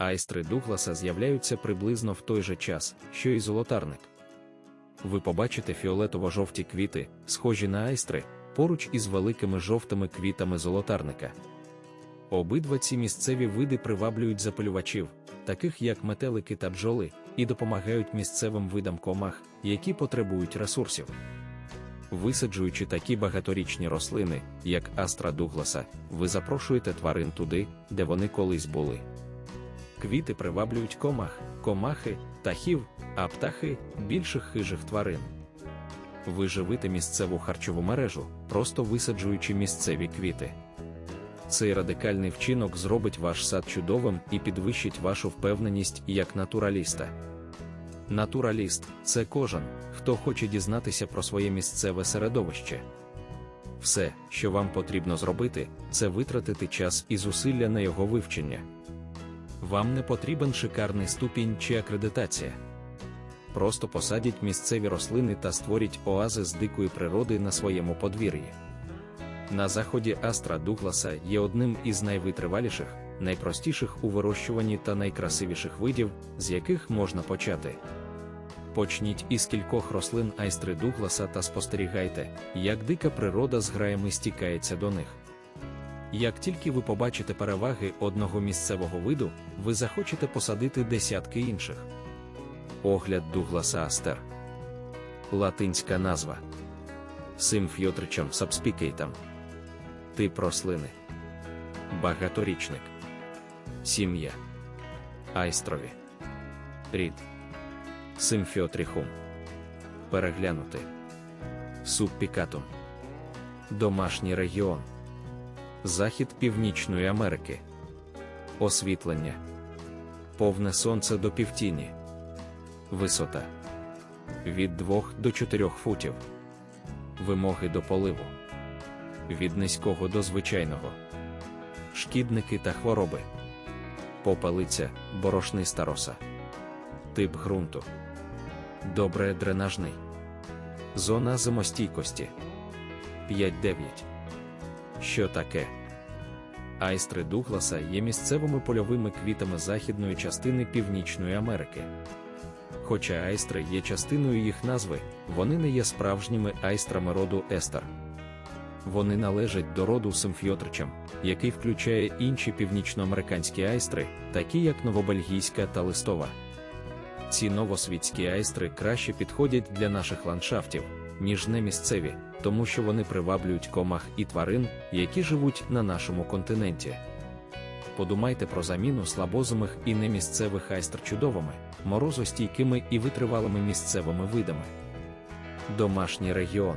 Айстри Дугласа з'являються приблизно в той же час, що і золотарник. Ви побачите фіолетово-жовті квіти, схожі на айстри, поруч із великими жовтими квітами золотарника. Обидва ці місцеві види приваблюють запилювачів, таких як метелики та бджоли, і допомагають місцевим видам комах, які потребують ресурсів. Висаджуючи такі багаторічні рослини, як Астра Дугласа, ви запрошуєте тварин туди, де вони колись були. Квіти приваблюють комах, комахи, птахів, а птахи більших хижих тварин. Ви живите місцеву харчову мережу, просто висаджуючи місцеві квіти. Цей радикальний вчинок зробить ваш сад чудовим і підвищить вашу впевненість як натураліста. Натураліст це кожен, хто хоче дізнатися про своє місцеве середовище. Все, що вам потрібно зробити, це витратити час і зусилля на його вивчення. Вам не потрібен шикарний ступінь чи акредитація. Просто посадіть місцеві рослини та створіть оази з дикої природи на своєму подвір'ї. На заході Астра Дугласа є одним із найвитриваліших, найпростіших у вирощуванні та найкрасивіших видів, з яких можна почати. Почніть із кількох рослин айстри Дугласа та спостерігайте, як дика природа з граями стікається до них. Як тільки ви побачите переваги одного місцевого виду, ви захочете посадити десятки інших. Огляд Дугласа Астер. Латинська назва Симфйотричем сабспікейтам. Тип рослини. Багаторічник. Сім'я. Айстрові. Рід. Симфіотріхум. Переглянути. Субпікатум. Домашній регіон. Захід Північної Америки. Освітлення. Повне сонце до півтіні. Висота. Від 2 до 4 футів. Вимоги до поливу. Від низького до звичайного. Шкідники та хвороби. Попелиця, борошниста роса. Тип ґрунту. Добре дренажний. Зона зимостійкості. 5-9. Що таке? Айстри Дугласа є місцевими польовими квітами західної частини Північної Америки. Хоча айстри є частиною їх назви, вони не є справжніми айстрами роду Естер. Вони належать до роду симфйотричам, який включає інші північноамериканські айстри, такі як новобельгійська та листова. Ці новосвітські айстри краще підходять для наших ландшафтів, ніж не місцеві, тому що вони приваблюють комах і тварин, які живуть на нашому континенті. Подумайте про заміну слабозимих і немісцевих айстр чудовими, морозостійкими і витривалими місцевими видами. Домашній регіон.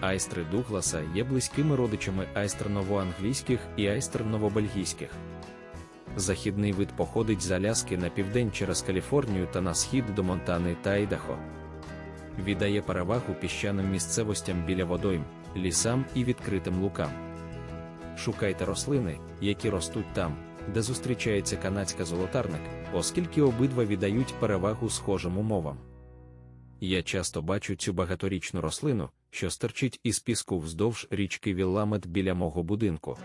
Айстри Дугласа є близькими родичами айстр новоанглійських і айстр новобельгійських. Західний вид походить з Аляски на південь через Каліфорнію та на схід до Монтани та Айдахо. Віддає перевагу піщаним місцевостям біля водойм, лісам і відкритим лукам. Шукайте рослини, які ростуть там, де зустрічається канадська золотарник, оскільки обидва віддають перевагу схожим умовам. Я часто бачу цю багаторічну рослину, що стерчить із піску вздовж річки Вілламет біля мого будинку.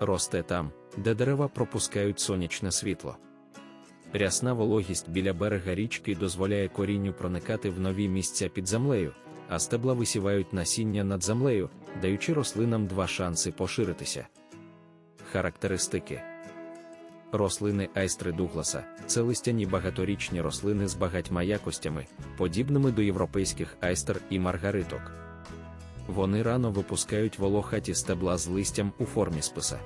Росте там, де дерева пропускають сонячне світло. Рясна вологість біля берега річки дозволяє корінню проникати в нові місця під землею, а стебла висівають насіння над землею, даючи рослинам два шанси поширитися. Характеристики рослини айстри Дугласа це листяні багаторічні рослини з багатьма якостями, подібними до європейських айстер і маргариток. Вони рано випускають волохаті стебла з листям у формі списа.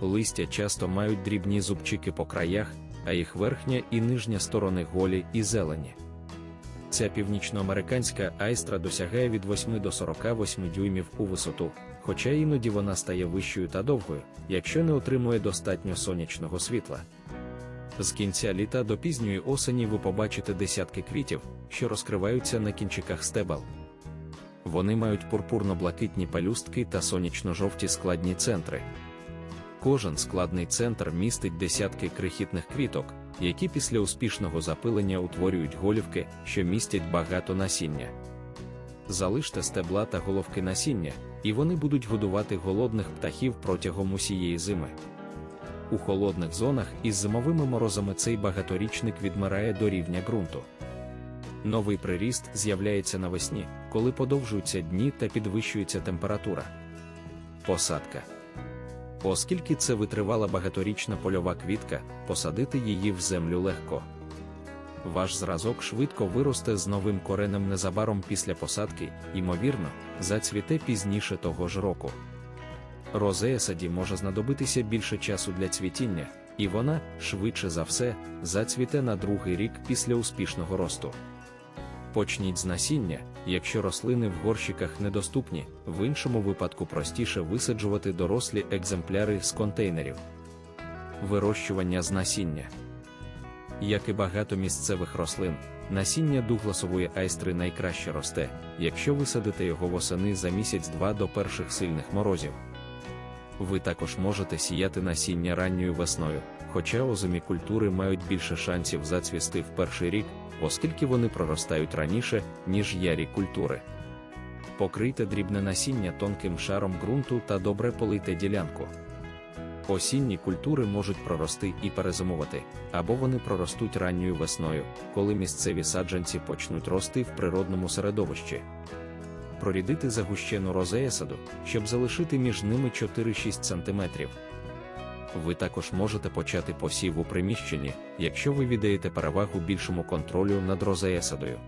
Листя часто мають дрібні зубчики по краях, а їх верхня і нижня сторони голі і зелені. Ця північноамериканська айстра досягає від 8 до 48 дюймів у висоту, хоча іноді вона стає вищою та довгою, якщо не отримує достатньо сонячного світла. З кінця літа до пізньої осені ви побачите десятки квітів, що розкриваються на кінчиках стебел. Вони мають пурпурно-блакитні пелюстки та сонячно-жовті складні центри. Кожен складний центр містить десятки крихітних квіток, які після успішного запилення утворюють голівки, що містять багато насіння. Залиште стебла та головки насіння, і вони будуть годувати голодних птахів протягом усієї зими. У холодних зонах із зимовими морозами цей багаторічник відмирає до рівня ґрунту. Новий приріст з'являється навесні, коли подовжуються дні та підвищується температура. Посадка. Оскільки це витривала багаторічна польова квітка, посадити її в землю легко. Ваш зразок швидко виросте з новим коренем незабаром після посадки, ймовірно, зацвіте пізніше того ж року. Розея саді може знадобитися більше часу для цвітіння, і вона, швидше за все, зацвіте на другий рік після успішного росту. Почніть з насіння, якщо рослини в горщиках недоступні, в іншому випадку простіше висаджувати дорослі екземпляри з контейнерів. Вирощування з насіння. Як і багато місцевих рослин, насіння дугласової айстри найкраще росте, якщо висадите його восени за місяць-два до перших сильних морозів. Ви також можете сіяти насіння ранньою весною, хоча озимі культури мають більше шансів зацвісти в перший рік, оскільки вони проростають раніше, ніж ярі культури. Покрийте дрібне насіння тонким шаром ґрунту та добре полийте ділянку. Осінні культури можуть прорости і перезимувати, або вони проростуть ранньою весною, коли місцеві саджанці почнуть рости в природному середовищі. Прорідити загущену розеясаду, щоб залишити між ними 4-6 см. Ви також можете почати посів у приміщенні, якщо ви віддаєте перевагу більшому контролю над розеясадою.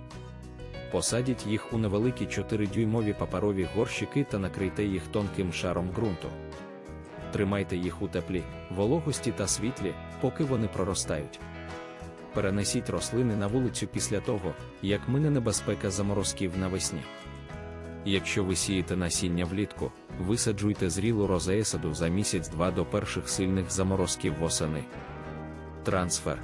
Посадіть їх у невеликі 4-дюймові паперові горщики та накрийте їх тонким шаром ґрунту. Тримайте їх у теплі, вологості та світлі, поки вони проростають. Перенесіть рослини на вулицю після того, як мине небезпека заморозків навесні. Якщо ви сієте насіння влітку, висаджуйте зрілу розеясаду за місяць-два до перших сильних заморозків восени. Трансфер.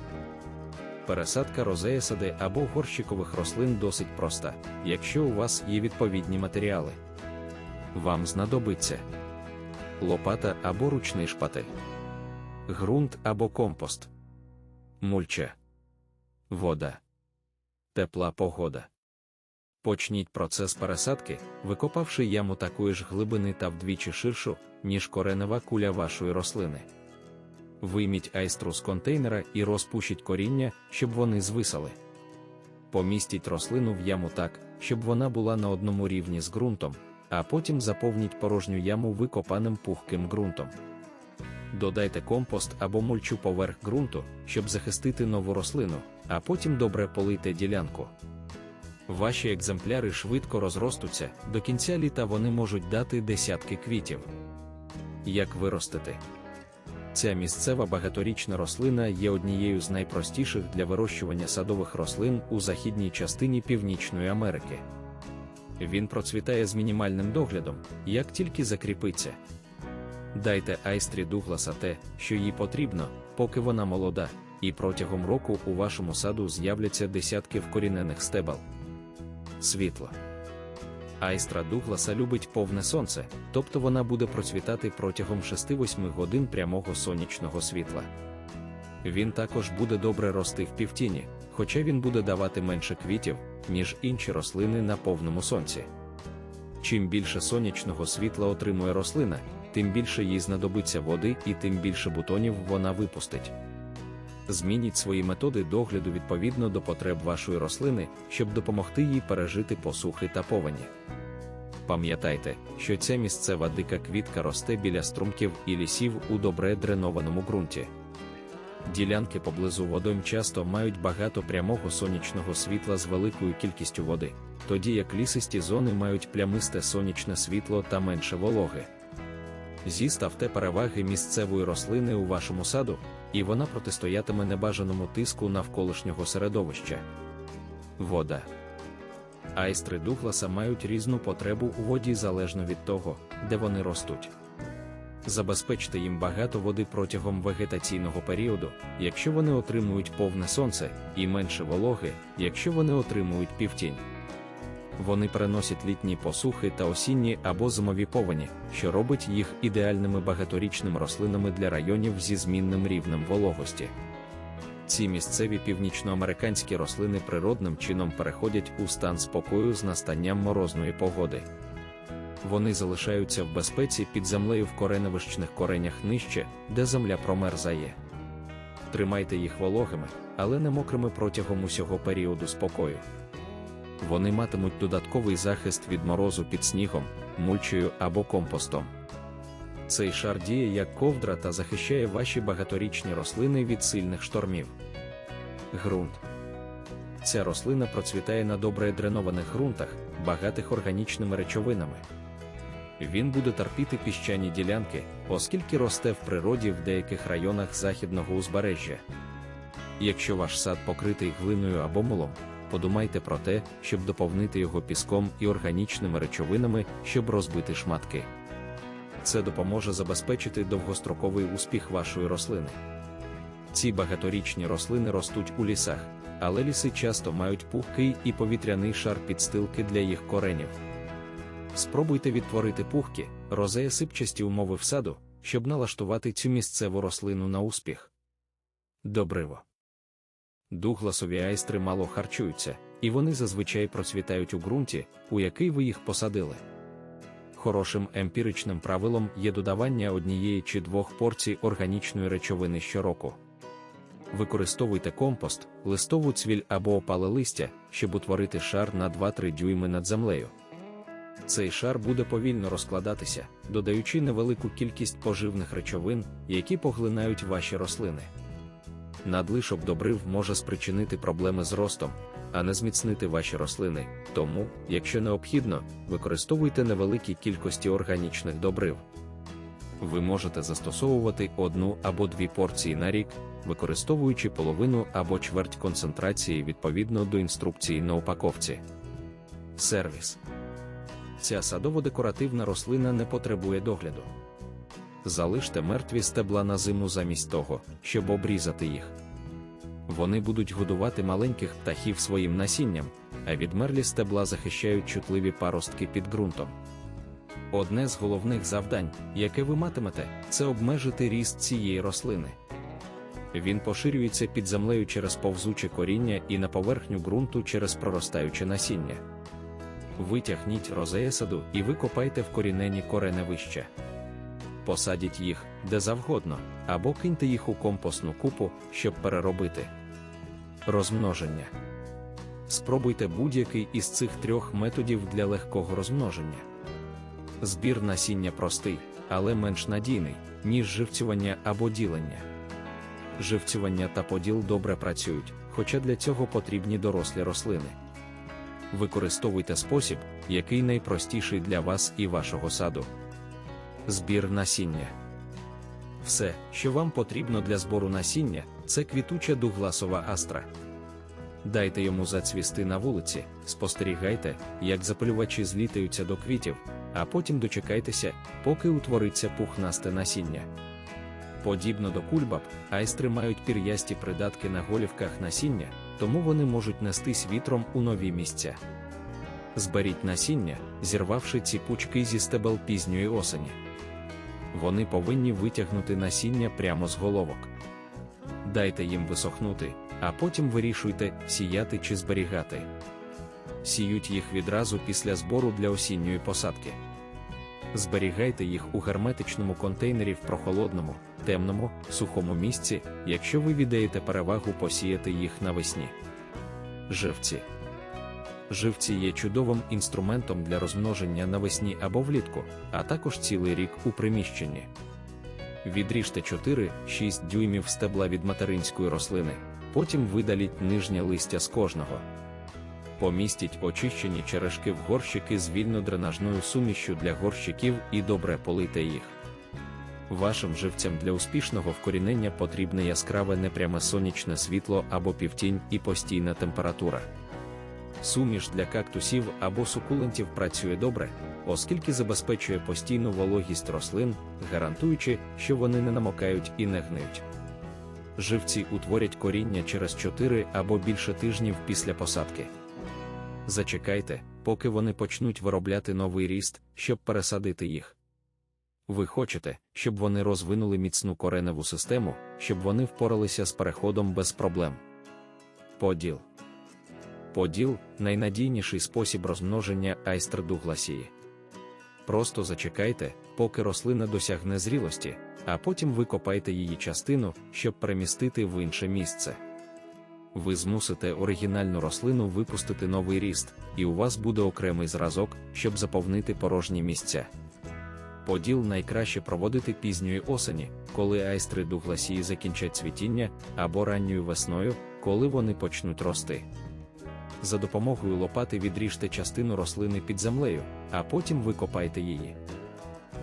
Пересадка розеясади або горщикових рослин досить проста, якщо у вас є відповідні матеріали. Вам знадобиться лопата або ручний шпатель, ґрунт або компост, мульча, вода, тепла погода. Почніть процес пересадки, викопавши яму такої ж глибини та вдвічі ширшу, ніж коренева куля вашої рослини. Вийміть айстру з контейнера і розпушіть коріння, щоб вони звисали. Помістіть рослину в яму так, щоб вона була на одному рівні з ґрунтом, а потім заповніть порожню яму викопаним пухким ґрунтом. Додайте компост або мульчу поверх ґрунту, щоб захистити нову рослину, а потім добре полийте ділянку. Ваші екземпляри швидко розростуться, до кінця літа вони можуть дати десятки квітів. Як виростити? Ця місцева багаторічна рослина є однією з найпростіших для вирощування садових рослин у західній частині Північної Америки. Він процвітає з мінімальним доглядом, як тільки закріпиться. Дайте айстрі Дугласа те, що їй потрібно, поки вона молода, і протягом року у вашому саду з'являться десятки вкорінених стебел. Світло. Айстра Дугласа любить повне сонце, тобто вона буде процвітати протягом 6-8 годин прямого сонячного світла. Він також буде добре рости в півтіні, хоча він буде давати менше квітів, ніж інші рослини на повному сонці. Чим більше сонячного світла отримує рослина, тим більше їй знадобиться води і тим більше бутонів вона випустить. Змініть свої методи догляду відповідно до потреб вашої рослини, щоб допомогти їй пережити посухи та повені. Пам'ятайте, що ця місцева дика квітка росте біля струмків і лісів у добре дренованому ґрунті. Ділянки поблизу водойм часто мають багато прямого сонячного світла з великою кількістю води, тоді як лісисті зони мають плямисте сонячне світло та менше вологи. Зіставте переваги місцевої рослини у вашому саду, і вона протистоятиме небажаному тиску навколишнього середовища. Вода. Айстри Дугласа мають різну потребу у воді залежно від того, де вони ростуть. Забезпечте їм багато води протягом вегетаційного періоду, якщо вони отримують повне сонце, і менше вологи, якщо вони отримують півтінь. Вони переносять літні посухи та осінні або зимові повені, що робить їх ідеальними багаторічними рослинами для районів зі змінним рівнем вологості. Ці місцеві північноамериканські рослини природним чином переходять у стан спокою з настанням морозної погоди. вони залишаються в безпеці під землею в кореневищних коренях нижче, де земля промерзає. Тримайте їх вологими, але не мокрими протягом усього періоду спокою. Вони матимуть додатковий захист від морозу під снігом, мульчею або компостом. Цей шар діє як ковдра та захищає ваші багаторічні рослини від сильних штормів. Ґрунт. Ця рослина процвітає на добре дренованих ґрунтах, багатих органічними речовинами. Він буде терпіти піщані ділянки, оскільки росте в природі в деяких районах західного узбережжя. Якщо ваш сад покритий глиною або мулом, подумайте про те, щоб доповнити його піском і органічними речовинами, щоб розбити шматки. Це допоможе забезпечити довгостроковий успіх вашої рослини. Ці багаторічні рослини ростуть у лісах, але ліси часто мають пухкий і повітряний шар підстилки для їх коренів. Спробуйте відтворити пухкі, розея сипчасті умови в саду, щоб налаштувати цю місцеву рослину на успіх. Добриво. Дугласові айстри мало харчуються, і вони зазвичай процвітають у ґрунті, у який ви їх посадили. Хорошим емпіричним правилом є додавання однієї чи двох порцій органічної речовини щороку. Використовуйте компост, листову цвіль або опале листя, щоб утворити шар на 2-3 дюйми над землею. Цей шар буде повільно розкладатися, додаючи невелику кількість поживних речовин, які поглинають ваші рослини. Надлишок добрив може спричинити проблеми з ростом, а не зміцнити ваші рослини, тому, якщо необхідно, використовуйте невеликі кількості органічних добрив. Ви можете застосовувати одну або дві порції на рік, використовуючи половину або чверть концентрації відповідно до інструкції на упаковці. Сервіс. Ця садово-декоративна рослина не потребує догляду. Залиште мертві стебла на зиму замість того, щоб обрізати їх. Вони будуть годувати маленьких птахів своїм насінням, а відмерлі стебла захищають чутливі паростки під ґрунтом. Одне з головних завдань, яке ви матимете, це обмежити ріст цієї рослини. Він поширюється під землею через повзуче коріння і на поверхню ґрунту через проростаюче насіння. Витягніть розея саду і викопайте вкорінені кореневища. Посадіть їх де завгодно, або киньте їх у компостну купу, щоб переробити. Розмноження. Спробуйте будь-який із цих трьох методів для легкого розмноження. Збір насіння простий, але менш надійний, ніж живцювання або ділення. Живцювання та поділ добре працюють, хоча для цього потрібні дорослі рослини. Використовуйте спосіб, який найпростіший для вас і вашого саду. Збір насіння. Все, що вам потрібно для збору насіння, це квітуча дугласова астра. Дайте йому зацвісти на вулиці, спостерігайте, як запалювачі злітаються до квітів, а потім дочекайтеся, поки утвориться пухнасте насіння. Подібно до кульбаб, айстри мають пір'ясті придатки на голівках насіння, тому вони можуть нестись вітром у нові місця. Зберіть насіння, зірвавши ці пучки зі стебел пізньої осені. Вони повинні витягнути насіння прямо з головок. Дайте їм висохнути, а потім вирішуйте, сіяти чи зберігати. Сіють їх відразу після збору для осінньої посадки. Зберігайте їх у герметичному контейнері в прохолодному, темному, сухому місці, якщо ви віддаєте перевагу посіяти їх навесні. Живці. Живці є чудовим інструментом для розмноження навесні або влітку, а також цілий рік у приміщенні. Відріжте 4-6 дюймів стебла від материнської рослини, потім видаліть нижнє листя з кожного. Помістіть очищені черешки в горщики з вільно-дренажною сумішю для горщиків і добре полийте їх. Вашим живцям для успішного вкорінення потрібне яскраве непряме сонячне світло або півтінь і постійна температура. Суміш для кактусів або сукулентів працює добре, оскільки забезпечує постійну вологість рослин, гарантуючи, що вони не намокають і не гниють. Живці утворять коріння через 4 або більше тижнів після посадки. Зачекайте, поки вони почнуть виробляти новий ріст, щоб пересадити їх. Ви хочете, щоб вони розвинули міцну кореневу систему, щоб вони впоралися з переходом без проблем. Поділ. Поділ найнадійніший спосіб розмноження айстр дугласії. просто зачекайте, поки рослина досягне зрілості, а потім викопайте її частину, щоб перемістити в інше місце. Ви змусите оригінальну рослину випустити новий ріст, і у вас буде окремий зразок, щоб заповнити порожні місця. Поділ найкраще проводити пізньої осені, коли айстри дугласії закінчать цвітіння, або ранньою весною, коли вони почнуть рости. За допомогою лопати відріжте частину рослини під землею, а потім викопайте її.